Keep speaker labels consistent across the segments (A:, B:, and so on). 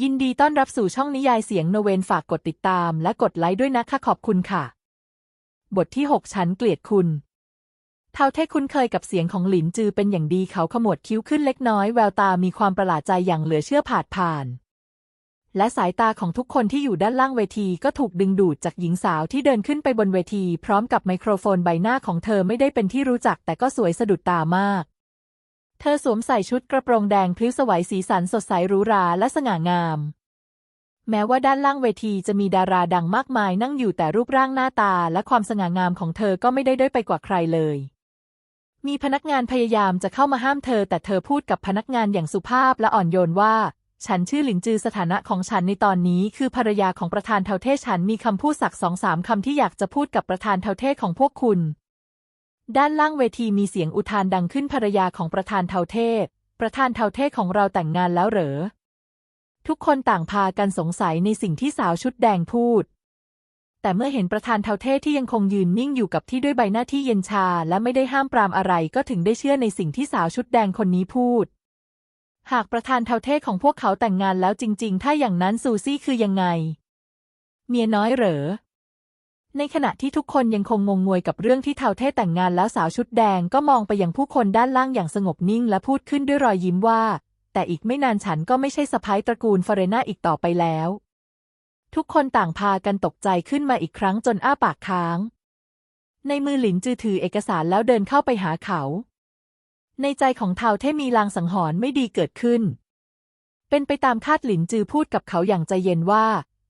A: ยินดีต้อนรับสู่ช่องนิยายเสียงโนเวนฝากกดติดตามและกดไลค์ด้วยนะคะขอบคุณค่ะ บทที่ 6 ฉันเกลียดคุณเท่าเทคุ้นเคยกับเสียงของหลินจือเป็นอย่างดีเขาขมวดคิ้วขึ้นเล็กน้อยแววตามีความประหลาดใจอย่างเหลือเชื่อผาดผ่าน และสายตาของทุกคนที่อยู่ด้านล่างเวทีก็ถูกดึงดูดจากหญิงสาวที่เดินขึ้นไปบนเวที พร้อมกับไมโครโฟนใบหน้าของเธอไม่ได้เป็นที่รู้จักแต่ก็สวยสะดุดตามาก เธอสวมใส่ชุดกระโปรงแดงพลิ้วสวัยสีสันสดใสหรูหราและสง่างาม แม้ว่าด้านล่างเวทีจะมีดาราดังมากมายนั่งอยู่แต่รูปร่างหน้าตาและความสง่างามของเธอก็ไม่ได้ด้อยไปกว่าใครเลย มีพนักงานพยายามจะเข้ามาห้ามเธอ แต่เธอพูดกับพนักงานอย่างสุภาพและอ่อนโยนว่า ฉันชื่อหลินจือสถานะของฉันในตอนนี้คือภรรยาของประธานเทาเทฉันมีคำพูดสักสองสามคำที่อยากจะพูดกับประธานเทาเทของพวกคุณ ด้านล่างเวทีมีเสียงอุทานดังขึ้นภรรยาของประธานเทาเทศประธานเทาเทศของเราแต่งงานแล้วเหรอ ทุกคนต่างพากันสงสัยในสิ่งที่สาวชุดแดงพูด แต่เมื่อเห็นประธานเทาเทศที่ยังคงยืนนิ่งอยู่กับที่ด้วยใบหน้าที่เย็นชา และไม่ได้ห้ามปรามอะไรก็ถึงได้เชื่อในสิ่งที่สาวชุดแดงคนนี้พูด หากประธานเทาเทศของพวกเขาแต่งงานแล้วจริง ๆ ถ้าอย่างนั้นซูซี่คือยังไง เมียน้อยเหรอ ในขณะที่ทุกคนยังคงงงงวยกับเรื่องที่เทาเทศแต่งงานแล้วสาวชุดแดงก็มองไปยังผู้คนด้านล่างอย่างสงบนิ่งและพูดขึ้นด้วยรอยยิ้มว่า แต่อีกไม่นานฉันก็ไม่ใช่สะพ้ายตระกูลฟเรนาอีกต่อไปแล้ว ทุกคนต่างพากันตกใจขึ้นมาอีกครั้งจนอ้าปากค้าง ในมือหลินจือถือเอกสารแล้วเดินเข้าไปหาเขา ในใจของเทาเทมีลางสังหรณ์ไม่ดีเกิดขึ้น เป็นไปตามคาดหลินจือพูดกับเขาอย่างใจเย็นว่า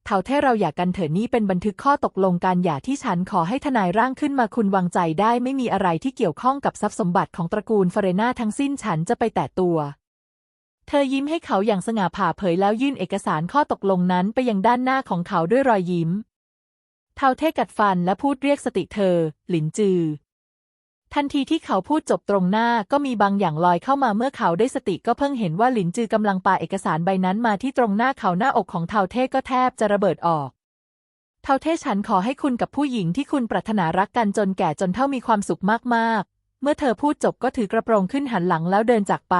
A: เทาเทเราอยากกันเถอะนี่เป็นบันทึกข้อตกลงการหย่าที่ฉันขอให้ทนายร่างขึ้นมาคุณวางใจได้ไม่มีอะไรที่เกี่ยวข้องกับทรัพย์สมบัติของตระกูลเฟเรนาทั้งสิ้นฉันจะไปแตะตัว เธอยิ้มให้เขาอย่างสง่าผ่าเผยแล้วยื่นเอกสารข้อตกลงนั้นไปยังด้านหน้าของเขาด้วยรอยยิ้ม เทาเทกัดฟันและพูดเรียกสติเธอ หลินจือ ทันทีที่เขาพูดจบตรงหน้าก็มีบางอย่างลอยเข้ามาเมื่อเขาได้สติก็เพิ่งเห็นว่าหลินจือกำลังปาเอกสารใบนั้นมาที่ตรงหน้าเขาหน้าอกของเทาเทก็แทบจะระเบิดออก เทาเทฉันขอให้คุณกับผู้หญิงที่คุณปรารถนารักกันจนแก่จนเท่ามีความสุขมากๆ เมื่อเธอพูดจบก็ถือกระโปรงขึ้นหันหลังแล้วเดินจากไป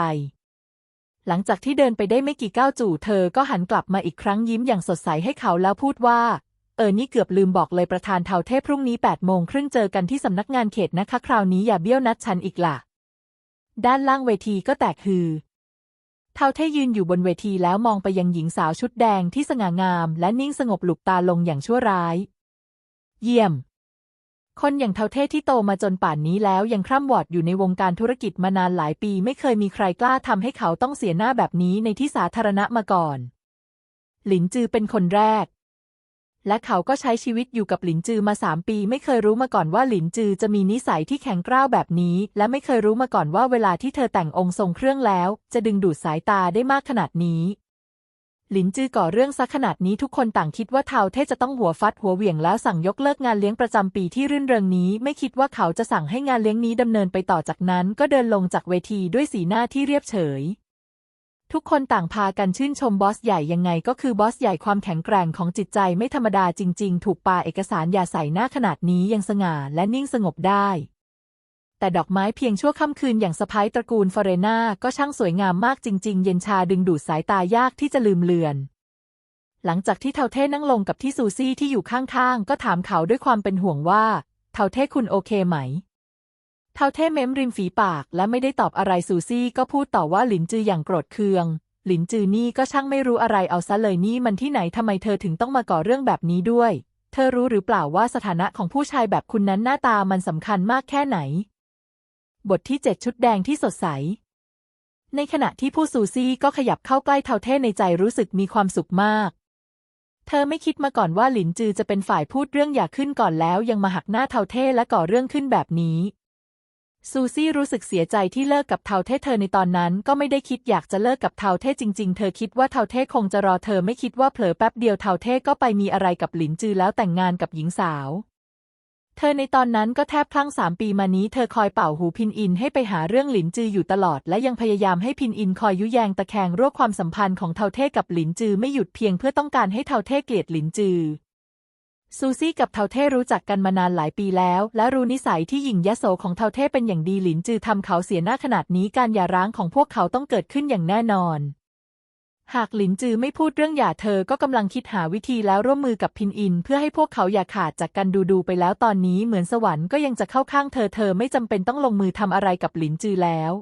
A: หลังจากที่เดินไปได้ไม่กี่ก้าวจู่เธอก็หันกลับมาอีกครั้งยิ้มอย่างสดใสให้เขาแล้วพูดว่า ออนี่เกือบลืมบอกเลยประธานเทาเทพพรุ่งนี้8ปดโมงครึ่งเจอกันที่สำนักงานเขตนะคะ คราวนี้อย่าเบี้ยวนัดฉันอีกล่ะ ด้านล่างเวทีก็แตกฮือ เทาเทยืนอยู่บนเวทีแล้วมองไปยังหญิงสาวชุดแดงที่สง่างาม และนิ่งสงบหลุกตาลงอย่างชั่วร้าย เยี่ยม คนอย่างเทาเทที่โตมาจนป่านนี้แล้วยังคร่ำวอดอยู่ในวงการธุรกิจมานานหลายปี ไม่เคยมีใครกล้าทำให้เขาต้องเสียหน้าแบบนี้ในที่สาธารณะมาก่อน หลินจือเป็นคนแรก และเขาก็ใช้ชีวิตอยู่กับหลินจือมาสามปี ไม่เคยรู้มาก่อนว่าหลินจือจะมีนิสัยที่แข็งกร้าวแบบนี้ และไม่เคยรู้มาก่อนว่าเวลาที่เธอแต่งองค์ทรงเครื่องแล้ว จะดึงดูดสายตาได้มากขนาดนี้หลินจือก่อเรื่องซักขนาดนี้ทุกคนต่างคิดว่าเทาเทจะต้องหัวฟัดหัวเหวี่ยงแล้วสั่งยกเลิกงานเลี้ยงประจำปีที่รื่นเริงนี้ ไม่คิดว่าเขาจะสั่งให้งานเลี้ยงนี้ดำเนินไปต่อจากนั้น ก็เดินลงจากเวทีด้วยสีหน้าที่เรียบเฉย ทุกคนต่างพากันชื่นชมบอสใหญ่ยังไงก็คือบอสใหญ่ความแข็งแกร่งของจิตใจไม่ธรรมดาจริง ๆ ถูกปาเอกสารอย่าใส่หน้าขนาดนี้ยังสง่าและนิ่งสงบได้ แต่ดอกไม้เพียงชั่วค่ำคืนอย่างสะพ้ายตระกูลฟเรนาก็ช่างสวยงามมากจริง ๆ เย็นชาดึงดูดสายตายากที่จะลืมเลือน หลังจากที่เทาเท่นั่งลงกับที่ซูซี่ที่อยู่ข้างๆก็ถามเขาด้วยความเป็นห่วงว่า เทาเท่คุณโอเคไหม เทาเท่เม้มริมฝีปากและไม่ได้ตอบอะไรซูซี่ก็พูดต่อว่าหลินจืออย่างโกรธเคือง หลินจือนี่ก็ช่างไม่รู้อะไรเอาซะเลยนี่มันที่ไหนทำไมเธอถึงต้องมาก่อเรื่องแบบนี้ด้วย เธอรู้หรือเปล่าว่าสถานะของผู้ชายแบบคุณนั้นหน้าตามันสำคัญมากแค่ไหน บทที่เจ็ดชุดแดงที่สดใส ในขณะที่ผู้ซูซี่ก็ขยับเข้าใกล้เทาเท่ในใจรู้สึกมีความสุขมากเธอไม่คิดมาก่อนว่าหลินจือจะเป็นฝ่ายพูดเรื่องอยากขึ้นก่อนแล้วยังมาหักหน้าเทาเท่และก่อเรื่องขึ้นแบบนี้ ซูซี่รู้สึกเสียใจที่เลิกกับเทาเท่เธอในตอนนั้นก็ไม่ได้คิดอยากจะเลิกกับเทาเท่จริง ๆ เธอคิดว่าเทาเท่คงจะรอเธอไม่คิดว่าเผลอแป๊บเดียวเทาเท่ก็ไปมีอะไรกับหลินจือแล้วแต่งงานกับหญิงสาว เธอในตอนนั้นก็แทบคลั่งสามปีมานี้เธอคอยเป่าหูพินอินให้ไปหาเรื่องหลินจืออยู่ตลอด และยังพยายามให้พินอินคอยยุแยงตะแคงรั่วความสัมพันธ์ของเทาเท่กับหลินจือไม่หยุดเพียงเพื่อต้องการให้เทาเท่เกลียดหลินจือ ซูซี่กับเทาเท่รู้จักกันมานานหลายปีแล้ว และรู้นิสัยที่หยิ่งยโสของเทาเท่เป็นอย่างดีหลินจือทำเขาเสียหน้าขนาดนี้การหย่าร้างของพวกเขาต้องเกิดขึ้นอย่างแน่นอน หากหลินจือไม่พูดเรื่องหย่าเธอก็กำลังคิดหาวิธีแล้วร่วมมือกับพินอิน เพื่อให้พวกเขาอย่าขาดจากกันดูดูๆไปแล้วตอนนี้เหมือนสวรรค์ก็ยังจะเข้าข้างเธอเธอไม่จำเป็นต้องลงมือทำอะไรกับหลินจือแล้ว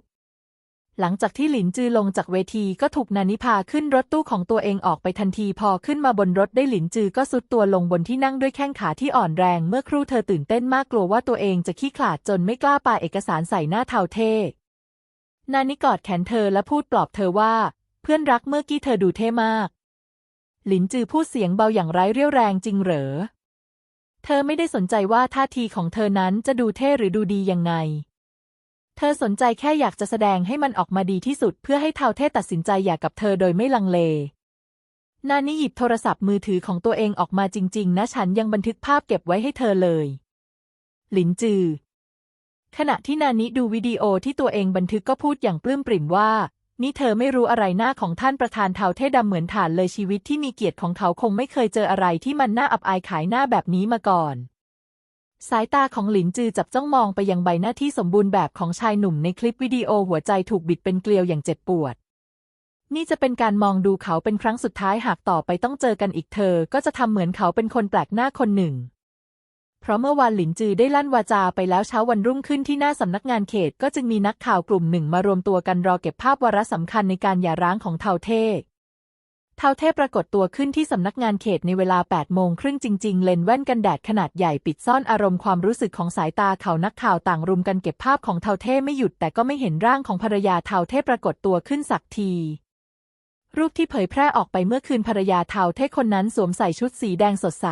A: หลังจากที่หลินจือลงจากเวทีก็ถูกนานิพาขึ้นรถตู้ของตัวเองออกไปทันทีพอขึ้นมาบนรถได้หลินจือก็สุดตัวลงบนที่นั่งด้วยแข้งขาที่อ่อนแรง เมื่อครู่เธอตื่นเต้นมากกลัวว่าตัวเองจะขี้ขลาดจนไม่กล้าปาเอกสารใส่หน้าเทาเทนานิกอดแขนเธอและพูดปลอบเธอว่า เพื่อนรักเมื่อกี้เธอดูเท่มาก หลินจือพูดเสียงเบาอย่างไร้เรี่ยวแรงจริงเหรอ เธอไม่ได้สนใจว่าท่าทีของเธอนั้นจะดูเท่หรือดูดียังไง เธอสนใจแค่อยากจะแสดงให้มันออกมาดีที่สุด เพื่อให้เทาเท่ตัดสินใจอย่ากกับเธอโดยไม่ลังเล นานิหยิบโทรศัพท์มือถือของตัวเองออกมาจริง ๆ นะฉันยังบันทึกภาพเก็บไว้ให้เธอเลย หลินจือ ขณะที่นานิดูวิดีโอที่ตัวเองบันทึกก็พูดอย่างปลื้มปริ่มว่า นี่เธอไม่รู้อะไรหน้าของท่านประธานเทาเท่ดำเหมือนฐานเลยชีวิตที่มีเกียรติของเขาคงไม่เคยเจออะไรที่มันน่าอับอายขายหน้าแบบนี้มาก่อน สายตาของหลินจือจับจ้องมองไปยังใบหน้าที่สมบูรณ์แบบของชายหนุ่มในคลิปวิดีโอหัวใจถูกบิดเป็นเกลียวอย่างเจ็บปวด นี่จะเป็นการมองดูเขาเป็นครั้งสุดท้ายหากต่อไปต้องเจอกันอีกเธอ ก็จะทำเหมือนเขาเป็นคนแปลกหน้าคนหนึ่ง เพราะเมื่อวานหลินจือได้ลั่นวาจาไปแล้วเช้าวันรุ่งขึ้นที่หน้าสำนักงานเขต ก็จึงมีนักข่าวกลุ่มหนึ่งมารวมตัวกันรอเก็บภาพวาระสำคัญในการหย่าร้างของเทาเท่ ทาเทพปรากฏตัวขึ้นที่สำนักงานเขตในเวลา 8 โมงครึ่งจริง ๆ เลนแว่นกันแดดขนาดใหญ่ปิดซ่อนอารมณ์ความรู้สึกของสายตาเขานักข่าวต่างรุมกันเก็บภาพของเทาเทพไม่หยุดแต่ก็ไม่เห็นร่างของภรรยาเทาเทพปรากฏตัวขึ้นสักที รูปที่เผยแพร่ออกไปเมื่อคืนภรรยาเทาเทพคนนั้นสวมใส่ชุดสีแดงสดใส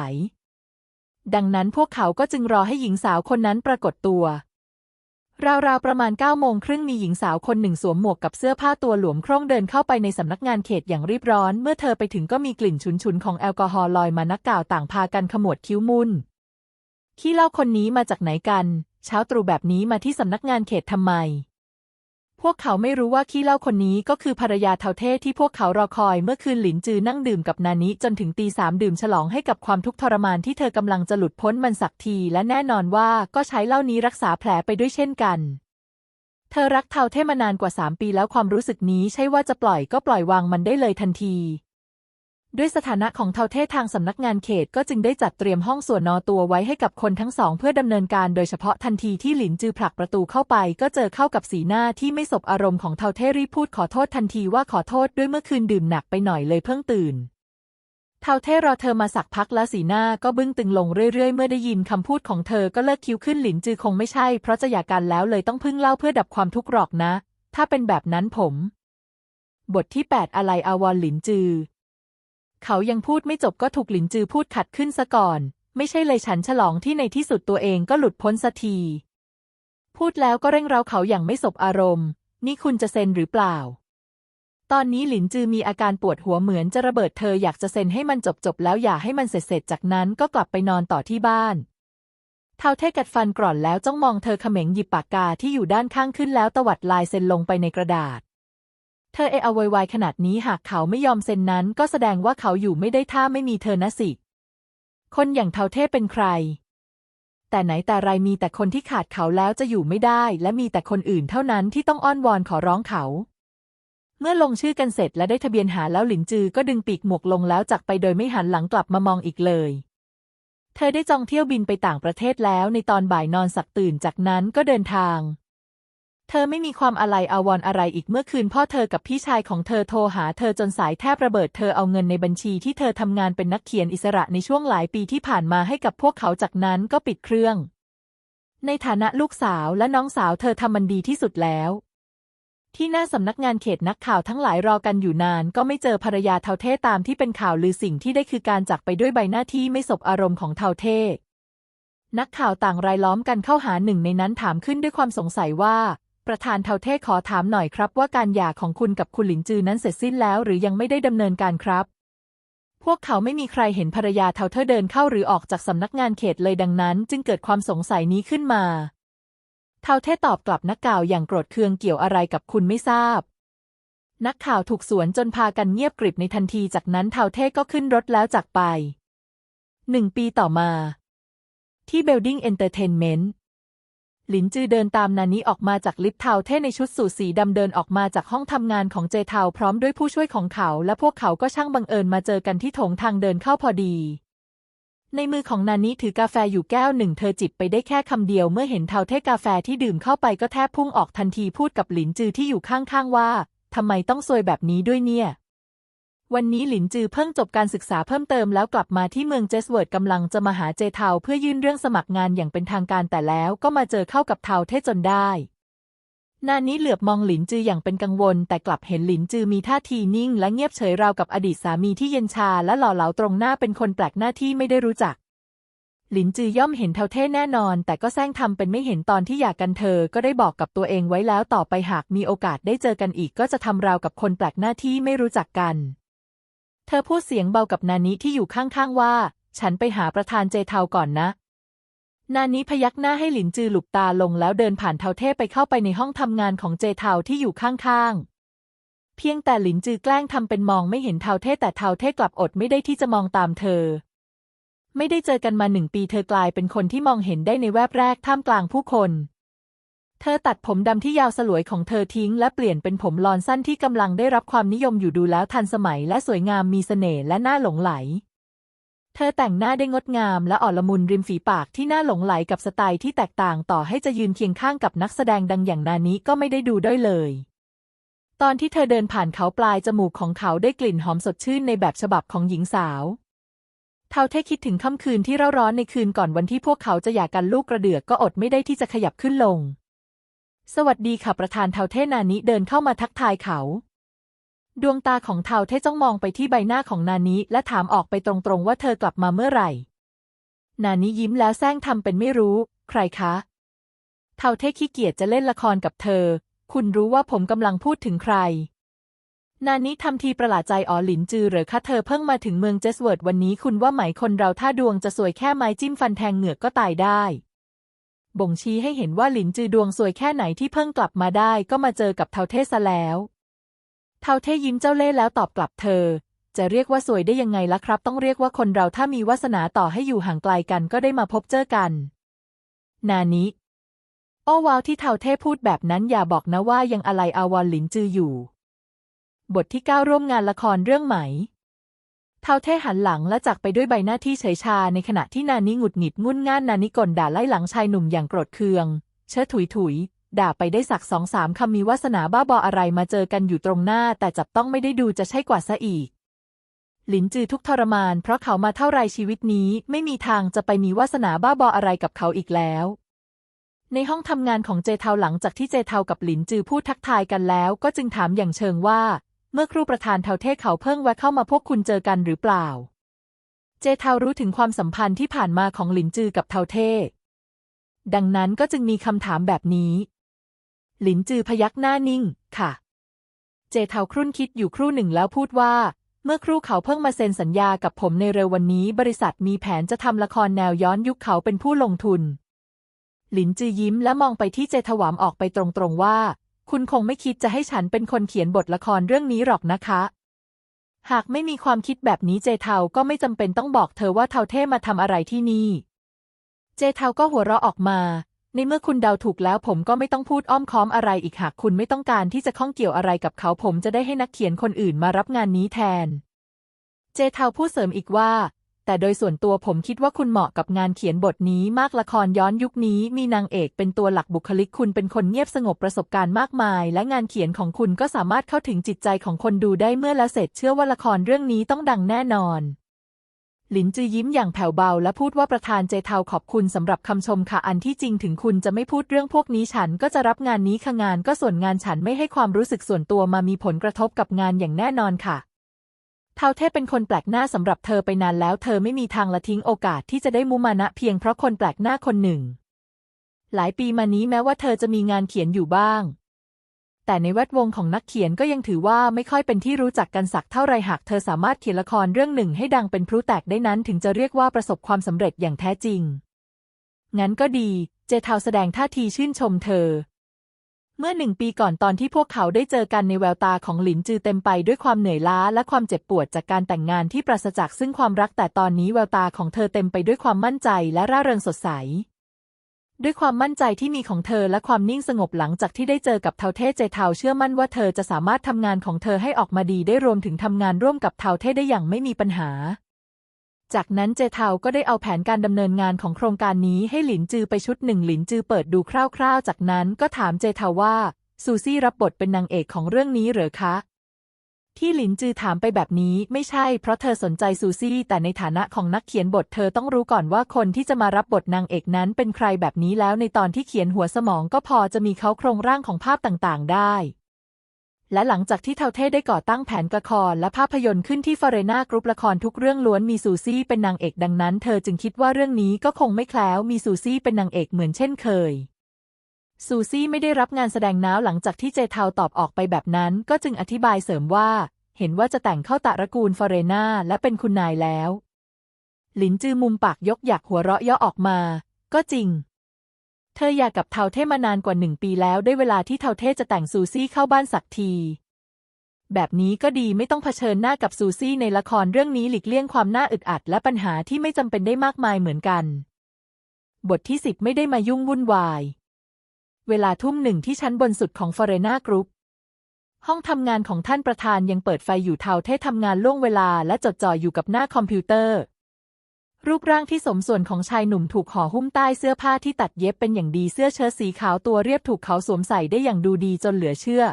A: ดังนั้นพวกเขาก็จึงรอให้หญิงสาวคนนั้นปรากฏตัว ราวๆประมาณ9ก้าโมงครึ่งมีหญิงสาวคนหนึ่งสวมหมวกกับเสื้อผ้าตัวหลวมโคร่งเดินเข้าไปในสำนักงานเขตอย่างรีบร้อน เมื่อเธอไปถึงก็มีกลิ่นฉุนๆของแอลกอฮอล์ลอยมานักกล่าวต่างพากันขมวดคิ้วมุนขี้เล่าคนนี้มาจากไหนกัน เช้าตรู่แบบนี้มาที่สำนักงานเขตทำไม พวกเขาไม่รู้ว่าขี้เล่าคนนี้ก็คือภรรยาเทาเท่ที่พวกเขารอคอยเมื่อคืนหลินจือนั่งดื่มกับนานิจนถึงตีสามดื่มฉลองให้กับความทุกข์ทรมานที่เธอกำลังจะหลุดพ้นมันสักทีและแน่นอนว่าก็ใช้เหล้านี้รักษาแผลไปด้วยเช่นกัน เธอรักเทาเท่มานานกว่าสามปีแล้วความรู้สึกนี้ใช่ว่าจะปล่อยก็ปล่อยวางมันได้เลยทันที ด้วยสถานะของเทาเท่ทางสำนักงานเขตก็จึงได้จัดเตรียมห้องส่วนนอตัวไว้ให้กับคนทั้งสองเพื่อดำเนินการโดยเฉพาะทันทีที่หลินจือผลักประตูเข้าไป ก็เจอเข้ากับสีหน้าที่ไม่สบอารมณ์ของเทาเทรีพูดขอโทษทันทีว่าขอโทษด้วยเมื่อคืนดื่มหนักไปหน่อยเลยเพิ่งตื่นเทาเทรอเธอมาสักพักแล้วสีหน้าก็บึ้งตึงลงเรื่อยๆ เมื่อได้ยินคำพูดของเธอก็เลิกคิ้วขึ้นหลินจือคงไม่ใช่ เพราะจะหย่ากันแล้วเลยต้องพึ่งเล่าเพื่อดับความทุกข์หรอกนะ ถ้าเป็นแบบนั้นผม บทที่ 8 อะไรอาวรหลินจือ เขายังพูดไม่จบก็ถูกหลินจือพูดขัดขึ้นซะก่อน ไม่ใช่เลยฉันฉลองที่ในที่สุดตัวเองก็หลุดพ้นสักที พูดแล้วก็เร่งเร้าเขาอย่างไม่สบอารมณ์ นี่คุณจะเซ็นหรือเปล่า ตอนนี้หลินจือมีอาการปวดหัวเหมือนจะระเบิดเธออยากจะเซ็นให้มันจบๆแล้วอย่าให้มันเสร็จๆจจากนั้นก็กลับไปนอนต่อที่บ้านเทาเทกัดฟันกร่อนแล้วจ้องมองเธอเขม็งหยิบปากกาที่อยู่ด้านข้างขึ้นแล้วตวัดลายเซ็นลงไปในกระดาษ ธอเอะอะโวยวายขนาดนี้หากเขาไม่ยอมเซ็นนั้น ก็แสดงว่าเขาอยู่ไม่ได้ถ้าไม่มีเธอนะสิ คนอย่างเทาเทพเป็นใคร แต่ไหนแต่ไรมีแต่คนที่ขาดเขาแล้วจะอยู่ไม่ได้ และมีแต่คนอื่นเท่านั้นที่ต้องอ้อนวอนขอร้องเขา เมื่อลงชื่อกันเสร็จและได้ทะเบียนหาแล้วหลินจือก็ดึงปีกหมวกลงแล้วจากไปโดยไม่หันหลังกลับมามองอีกเลย เธอได้จองเที่ยวบินไปต่างประเทศแล้วในตอนบ่ายนอนสักตื่นจากนั้นก็เดินทาง เธอไม่มีความอะไรอาวรณ์อะไรอีกเมื่อคืนพ่อเธอกับพี่ชายของเธอโทรหาเธอจนสายแทบระเบิดเธอเอาเงินในบัญชีที่เธอทำงานเป็นนักเขียนอิสระในช่วงหลายปีที่ผ่านมาให้กับพวกเขาจากนั้นก็ปิดเครื่อง ในฐานะลูกสาวและน้องสาวเธอทำมันดีที่สุดแล้ว ที่หน้าสำนักงานเขตนักข่าวทั้งหลายรอกันอยู่นาน ก็ไม่เจอภรรยาเทาเท่ตามที่เป็นข่าวลือสิ่งที่ได้คือการจากไปด้วยใบหน้าที่ไม่สบอารมณ์ของเทาเท่นักข่าวต่างรายล้อมกันเข้าหาหนึ่งในนั้นถามขึ้นด้วยความสงสัยว่า ประธานเทาเท่ขอถามหน่อยครับว่าการหย่าของคุณกับคุณหลินจือนั้นเสร็จสิ้นแล้วหรือยังไม่ได้ดำเนินการครับ พวกเขาไม่มีใครเห็นภรรยาเทาเท่เดินเข้าหรือออกจากสำนักงานเขตเลยดังนั้น จึงเกิดความสงสัยนี้ขึ้นมา เทาเท่ตอบกลับนักข่าวอย่างโกรธเคืองเกี่ยวอะไรกับคุณไม่ทราบ นักข่าวถูกสวนจนพากันเงียบกริบในทันทีจากนั้นเทาเท่ก็ขึ้นรถแล้วจากไปหนึ่งปีต่อมา ที่ Building Entertainment หลินจือเดินตามนานี้ออกมาจากลิฟต์เทาเท่ในชุดสูทสีดำเดินออกมาจากห้องทำงานของเจเทาพร้อมด้วยผู้ช่วยของเขา และพวกเขาก็ช่างบังเอิญมาเจอกันที่โถงทางเดินเข้าพอดี ในมือของนานิถือกาแฟอยู่แก้วหนึ่ง เธอจิบไปได้แค่คำเดียวเมื่อเห็นเทาเท่กาแฟที่ดื่มเข้าไปก็แทบพุ่งออกทันทีพูดกับหลินจือที่อยู่ข้างๆว่าทำไมต้องซวยแบบนี้ด้วยเนี่ย วันนี้หลินจือเพิ่งจบการศึกษาเพิ่มเติมแล้วกลับมาที่เมืองเจสเวิร์ดกำลังจะมาหาเจเทาเพื่อยื่นเรื่องสมัครงานอย่างเป็นทางการแต่แล้วก็มาเจอเข้ากับเทาเท่จนได้ นานี้เหลือบมองหลินจืออย่างเป็นกังวล แต่กลับเห็นหลินจือมีท่าทีนิ่ง และเงียบเฉยราวกับอดีตสามีที่เย็นชาและหล่อเหลาตรงหน้าเป็นคนแปลกหน้าที่ไม่ได้รู้จัก หลินจือย่อมเห็นเทาเท่แน่นอน แต่ก็แซงทำเป็นไม่เห็นตอนที่อยากกันเธอ ก็ได้บอกกับตัวเองไว้แล้วต่อไปหากมีโอกาสได้เจอกันอีกก็จะทำราวกับคนแปลกหน้าที่ไม่รู้จักกัน เธอพูดเสียงเบากับนานิที่อยู่ข้างๆว่า ฉันไปหาประธานเจเทาก่อนนะ นานิพยักหน้าให้หลินจือหลุบตาลงแล้วเดินผ่านเทาเท่ไปเข้าไปในห้องทำงานของเจเทาที่อยู่ข้างๆ เพียงแต่หลินจือแกล้งทำเป็นมองไม่เห็นเทาเท่แต่เทาเท่กลับอดไม่ได้ที่จะมองตามเธอ ไม่ได้เจอกันมาหนึ่งปีเธอกลายเป็นคนที่มองเห็นได้ในแวบแรกท่ามกลางผู้คน เธอตัดผมดำที่ยาวสลวยของเธอทิ้ง และเปลี่ยนเป็นผมลอนสั้นที่กำลังได้รับความนิยมอยู่ดูแล้วทันสมัยและสวยงามมีเสน่ห์และน่าหลงไหล เธอแต่งหน้าได้งดงามและอ่อนละมุนริมฝีปากที่น่าหลงไหลกับสไตล์ที่แตกต่างต่อให้จะยืนเคียงข้างกับนักแสดงดังอย่างนานิก็ไม่ได้ดูด้อยเลย ตอนที่เธอเดินผ่านเขาปลายจมูกของเขาได้กลิ่นหอมสดชื่นในแบบฉบับของหญิงสาวเทาเทคิดถึงค่ำคืนที่เร่าร้อนในคืนก่อนวันที่พวกเขาจะหย่ากันลูกกระเดือกก็อดไม่ได้ที่จะขยับขึ้นลง สวัสดีค่ะประธานเทาเทนานิเดินเข้ามาทักทายเขา ดวงตาของเทาเท่จ้องมองไปที่ใบหน้าของนานิและถามออกไปตรงๆว่าเธอกลับมาเมื่อไหร่ นานิยิ้มแล้วแซงทำเป็นไม่รู้ ใครคะ เทาเทขี้เกียจจะเล่นละครกับเธอ คุณรู้ว่าผมกำลังพูดถึงใคร นานิทำทีประหลาดใจอ๋อหลินจือเหรอคะเธอเพิ่งมาถึงเมืองเจสเวิร์ดวันนี้คุณว่าไหมคนเราถ้าดวงจะสวยแค่ไม้จิ้มฟันแทงเหงือกก็ตายได้ บ่งชี้ให้เห็นว่าหลินจือดวงสวยแค่ไหนที่เพิ่งกลับมาได้ก็มาเจอกับเทาเทซะแล้ว เทาเทยิ้มเจ้าเล่ห์แล้วตอบกลับเธอ จะเรียกว่าสวยได้ยังไงล่ะครับ ต้องเรียกว่าคนเราถ้ามีวาสนาต่อให้อยู่ห่างไกลกันก็ได้มาพบเจอกัน นานิโอ้วาวที่เทาเทพูดแบบนั้นอย่าบอกนะว่ายังอะไรอาวรหลินจืออยู่ บทที่เก้าร่วมงานละครเรื่องไหม ทาเท่หันหลังและจากไปด้วยใบหน้าที่เฉยชาในขณะที่นานิหงุดหงิดงุ่นง่านนานิกลด่าไล่หลังชายหนุ่มอย่างโกรธเคือง เชิดถุยถุยด่าไปได้สักสองสามคำมีวาสนาบ้าบออะไรมาเจอกันอยู่ตรงหน้า แต่จับต้องไม่ได้ดูจะใช่กว่าซะอีก หลินจือทุกทรมาน เพราะเขามาเท่าไรชีวิตนี้ไม่มีทางจะไปมีวาสนาบ้าบออะไรกับเขาอีกแล้ว ในห้องทำงานของเจเทาหลังจากที่เจเทากับหลินจือพูดทักทายกันแล้ว ก็จึงถามอย่างเชิงว่า มื่อครูประธานเทาเท่เขาเพิ่งแวะเข้ามาพวกคุณเจอกันหรือเปล่า เจเทารู้ถึงความสัมพันธ์ที่ผ่านมาของหลินจือกับเทาเท่ดังนั้นก็จึงมีคำถามแบบนี้ หลินจือพยักหน้านิ่ง ค่ะ เจเทาครุ่นคิดอยู่ครู่หนึ่งแล้วพูดว่า เมื่อครู่เขาเพิ่งมาเซ็นสัญญากับผมในเร็ววันนี้ บริษัทมีแผนจะทำละครแนวย้อนยุคเขาเป็นผู้ลงทุน หลินจือยิ้มและมองไปที่เจถวามออกไปตรงๆว่า คุณคงไม่คิดจะให้ฉันเป็นคนเขียนบทละครเรื่องนี้หรอกนะคะ หากไม่มีความคิดแบบนี้เจเทาก็ไม่จำเป็นต้องบอกเธอว่าเทาเท่มาทำอะไรที่นี่ เจเทาก็หัวเราะออกมา ในเมื่อคุณเดาถูกแล้วผมก็ไม่ต้องพูดอ้อมค้อมอะไรอีกหากคุณไม่ต้องการที่จะข้องเกี่ยวอะไรกับเขาผมจะได้ให้นักเขียนคนอื่นมารับงานนี้แทน เจเทาพูดเสริมอีกว่า แต่โดยส่วนตัวผมคิดว่าคุณเหมาะกับงานเขียนบทนี้มากละครย้อนยุคนี้ มีนางเอกเป็นตัวหลักบุคลิกคุณเป็นคนเงียบสงบประสบการณ์มากมาย และงานเขียนของคุณก็สามารถเข้าถึงจิตใจของคนดูได้เมื่อแล้วเสร็จเชื่อว่าละครเรื่องนี้ต้องดังแน่นอนหลินจือยิ้มอย่างแผ่วเบาและพูดว่าประธานเจเทาขอบคุณสำหรับคำชมค่ะอันที่จริงถึงคุณจะไม่พูดเรื่องพวกนี้ฉันก็จะรับงานนี้ค่ะงานก็ส่วนงานฉันไม่ให้ความรู้สึกส่วนตัวมามีผลกระทบกับงานอย่างแน่นอนค่ะ ทาเทพเป็นคนแปลกหน้าสำหรับเธอไปนานแล้ว เธอไม่มีทางละทิ้งโอกาสที่จะได้มุมานะเพียงเพราะคนแปลกหน้าคนหนึ่ง หลายปีมานี้แม้ว่าเธอจะมีงานเขียนอยู่บ้าง แต่ในแวดวงของนักเขียนก็ยังถือว่าไม่ค่อยเป็นที่รู้จักกันสักเท่าไรหากเธอสามารถเขียนละครเรื่องหนึ่งให้ดังเป็นพลุแตกได้นั้นถึงจะเรียกว่าประสบความสำเร็จอย่างแท้จริง งั้นก็ดี เจทาวแสดงท่าทีชื่นชมเธอ เมื่อหนึ่งปีก่อนตอนที่พวกเขาได้เจอกันในแววตาของหลินจือเต็มไปด้วยความเหนื่อยล้าและความเจ็บปวดจากการแต่งงานที่ปราศจากซึ่งความรักแต่ตอนนี้แววตาของเธอเต็มไปด้วยความมั่นใจและร่าเริงสดใส ด้วยความมั่นใจที่มีของเธอและความนิ่งสงบหลังจากที่ได้เจอกับเทาเทเจเทาเชื่อมั่นว่าเธอจะสามารถทำงานของเธอให้ออกมาดีได้รวมถึงทำงานร่วมกับเทาเทได้อย่างไม่มีปัญหา จากนั้นเจเทาก็ได้เอาแผนการดำเนินงานของโครงการนี้ให้หลินจือไปชุดหนึ่งหลินจือเปิดดูคร่าวๆ จากนั้นก็ถามเจเทาว่า ซูซี่รับบทเป็นนางเอกของเรื่องนี้เหรอคะ ที่หลินจือถามไปแบบนี้ไม่ใช่เพราะเธอสนใจซูซี่ แต่ในฐานะของนักเขียนบทเธอต้องรู้ก่อนว่าคนที่จะมารับบทนางเอกนั้นเป็นใครแบบนี้แล้วในตอนที่เขียนหัวสมองก็พอจะมีเขาโครงร่างของภาพต่างๆ ได้ และหลังจากที่เทาเทได้ก่อตั้งแผนละครและภาพยนตร์ขึ้นที่ฟอเรนากรุ๊ปละครทุกเรื่องล้วนมีซูซี่เป็นนางเอกดังนั้น เธอจึงคิดว่าเรื่องนี้ก็คงไม่แคล้วมีซูซี่เป็นนางเอกเหมือนเช่นเคย ซูซี่ไม่ได้รับงานแสดงน้าวหลังจากที่เจเทาตอบออกไปแบบนั้น ก็จึงอธิบายเสริมว่า เห็นว่าจะแต่งเข้าตระกูลฟอเรนาและเป็นคุณนายแล้ว หลินจือมุมปากยกอยากหัวเราะยาะออกมา ก็จริง เธออยากกับเทาเทมานานกว่าหนึ่งปีแล้วได้เวลาที่เทาเทจะแต่งซูซี่เข้าบ้านสักที แบบนี้ก็ดีไม่ต้องเผชิญหน้ากับซูซี่ในละครเรื่องนี้หลีกเลี่ยงความน่าอึดอัดและปัญหาที่ไม่จำเป็นได้มากมายเหมือนกัน บทที่สิบไม่ได้มายุ่งวุ่นวาย เวลาทุ่มหนึ่งที่ชั้นบนสุดของฟอเรนากรุ๊ปห้องทำงานของท่านประธานยังเปิดไฟอยู่เทาเททำงานล่วงเวลาและจดจ่ออยู่กับหน้าคอมพิวเตอร์ รูปร่างที่สมส่วนของชายหนุ่มถูกห่อหุ้มใต้เสื้อผ้าที่ตัดเย็บเป็นอย่างดีเสื้อเชิ้ตสีขาวตัวเรียบถูกเขาสวมใส่ได้อย่างดูดีจนเหลือเชื่อ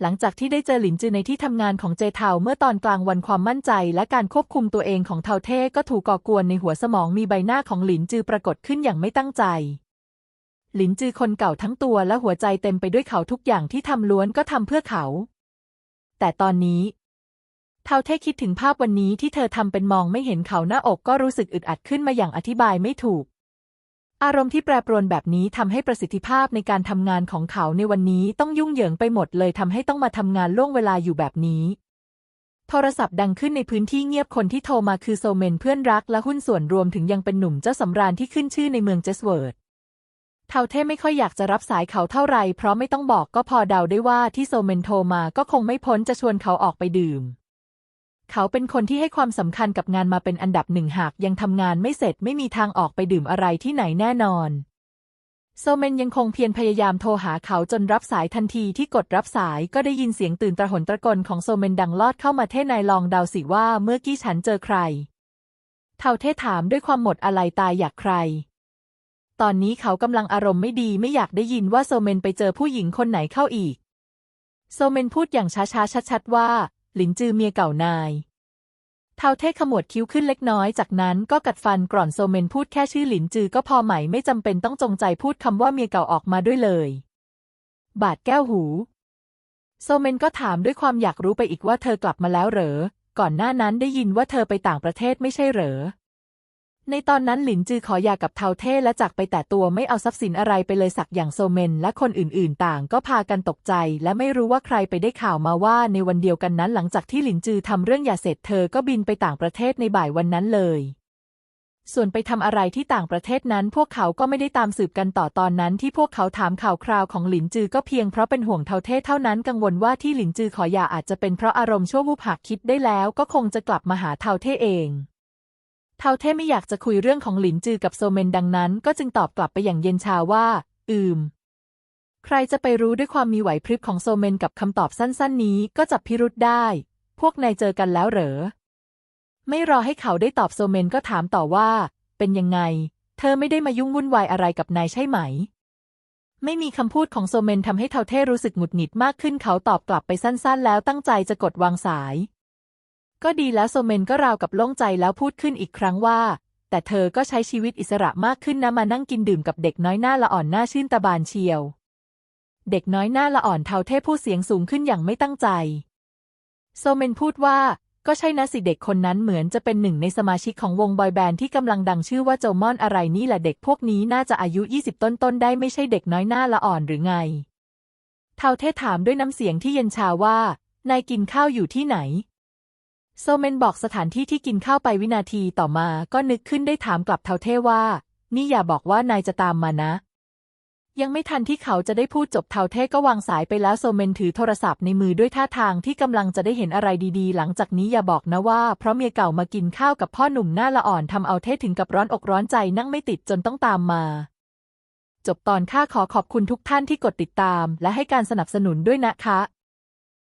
A: หลังจากที่ได้เจอหลินจือในที่ทำงานของเจเทาเมื่อตอนกลางวันความมั่นใจ และการควบคุมตัวเองของเทาเทก็ถูกก่อกวนในหัวสมองมีใบหน้าของหลินจือปรากฏขึ้นอย่างไม่ตั้งใจ หลินจือคนเก่าทั้งตัวและหัวใจเต็มไปด้วยเขาทุกอย่างที่ทำล้วนก็ทำเพื่อเขา แต่ตอนนี้ เทาเทคิดถึงภาพวันนี้ที่เธอทำเป็นมองไม่เห็นเขาหน้าอกก็รู้สึกอึดอัดขึ้นมาอย่างอธิบายไม่ถูก อารมณ์ที่แปรปรวนแบบนี้ทำให้ประสิทธิภาพในการทำงานของเขาในวันนี้ต้องยุ่งเหยิงไปหมดเลยทำให้ต้องมาทำงานล่วงเวลาอยู่แบบนี้ โทรศัพท์ดังขึ้นในพื้นที่เงียบคนที่โทรมาคือโซเมนเพื่อนรักและหุ้นส่วนรวมถึงยังเป็นหนุ่มเจ้าสำราญที่ขึ้นชื่อในเมืองเจสเวิร์ดเทาเท่ไม่ค่อยอยากจะรับสายเขาเท่าไรเพราะไม่ต้องบอกก็พอเดาได้ว่าที่โซเมนโทรมาก็คงไม่พ้นจะชวนเขาออกไปดื่ม เขาเป็นคนที่ให้ความสำคัญกับงานมาเป็นอันดับหนึ่งหากยังทำงานไม่เสร็จไม่มีทางออกไปดื่มอะไรที่ไหนแน่นอน โซเมนยังคงเพียรพยายามโทรหาเขาจนรับสายทันทีที่กดรับสายก็ได้ยินเสียงตื่นตระหนตระกนของโซเมนดังลอดเข้ามาเท่นายลองเดาสิว่าเมื่อกี้ฉันเจอใคร เท่าเท่ถามด้วยความหมดอะไรตายอยากใคร ตอนนี้เขากำลังอารมณ์ไม่ดีไม่อยากได้ยินว่าโซเมนไปเจอผู้หญิงคนไหนเข้าอีกโซเมนพูดอย่างช้าๆชัดๆว่า หลินจือเมียเก่านายเทาเท่ขมวดคิ้วขึ้นเล็กน้อย จากนั้นก็กัดฟันกร่อนโซเมนพูดแค่ชื่อหลินจือก็พอไหมไม่จำเป็นต้องจงใจพูดคำว่าเมียเก่าออกมาด้วยเลย บาดแก้วหู โซเมนก็ถามด้วยความอยากรู้ไปอีกว่าเธอกลับมาแล้วเหรอ ก่อนหน้านั้นได้ยินว่าเธอไปต่างประเทศไม่ใช่เหรอ ในตอนนั้นหลินจือขอหย่ากับเทาเท่และจากไปแต่ตัวไม่เอาทรัพย์สินอะไรไปเลยสักอย่างโซเมน และคนอื่นๆ ต่างก็พากันตกใจ และไม่รู้ว่าใครไปได้ข่าวมาว่าในวันเดียวกันนั้นหลังจากที่หลินจือทำเรื่องหย่าเสร็จเธอก็บินไปต่างประเทศในบ่ายวันนั้นเลย ส่วนไปทำอะไรที่ต่างประเทศนั้น พวกเขาก็ไม่ได้ตามสืบกันต่อตอนนั้น ที่พวกเขาถามข่าวคราวของหลินจือก็เพียงเพราะเป็นห่วงเทาเท่เท่านั้นกังวลว่าที่หลินจือขอหย่าอาจจะเป็นเพราะอารมณ์ชั่ววูบหักคิดได้แล้ว ก็คงจะกลับมาหาเทาเท่เอง เทาเท่ไม่อยากจะคุยเรื่องของหลินจือกับโซเมนดังนั้น ก็จึงตอบกลับไปอย่างเย็นชาว่า อืม ใครจะไปรู้ด้วยความมีไหวพริบของโซเมนกับคำตอบสั้น ๆ นี้ก็จับพิรุษได้ พวกนายเจอกันแล้วเหรอ ไม่รอให้เขาได้ตอบโซเมนก็ถามต่อว่า เป็นยังไง เธอไม่ได้มายุ่งวุ่นวายอะไรกับนายใช่ไหม ไม่มีคำพูดของโซเมนทำให้เทาเท่รู้สึกหงุดหงิดมากขึ้นเขาตอบกลับไปสั้น ๆ แล้วตั้งใจจะกดวางสาย ก็ดีแล้วโซเมนก็ราวกับโล่งใจแล้วพูดขึ้นอีกครั้งว่า แต่เธอก็ใช้ชีวิตอิสระมากขึ้นนะมานั่งกินดื่มกับเด็กน้อยหน้าละอ่อนหน้าชื่นตาบานเชียว เด็กน้อยหน้าละอ่อนเทาเท่พูดเสียงสูงขึ้นอย่างไม่ตั้งใจ โซเมนพูดว่าก็ใช่นะสิเด็กคนนั้นเหมือนจะเป็นหนึ่งในสมาชิกของวงบอยแบนด์ที่กำลังดังชื่อว่าโจมอนอะไรนี่แหละเด็กพวกนี้น่าจะอายุ 20 ต้นๆได้ไม่ใช่เด็กน้อยหน้าละอ่อนหรือไง เทาเท่ถามด้วยน้ำเสียงที่เย็นชาว่า นายกินข้าวอยู่ที่ไหน โซเมนบอกสถานที่ที่กินข้าวไปวินาทีต่อมาก็นึกขึ้นได้ถามกลับเทาเท่ว่า นี่อย่าบอกว่านายจะตามมานะ ยังไม่ทันที่เขาจะได้พูดจบเทาเท่ก็วางสายไปแล้วโซเมนถือโทรศัพท์ในมือด้วยท่าทางที่กำลังจะได้เห็นอะไรดีๆ หลังจากนี้อย่าบอกนะว่า เพราะเมียเก่ามากินข้าวกับพ่อหนุ่มหน้าละอ่อนทำเอาเท่ถึงกับร้อนอกร้อนใจนั่งไม่ติดจนต้องตามมาจบตอนค่าขอขอบคุณทุกท่านที่กดติดตาม และให้การสนับสนุนด้วยนะคะ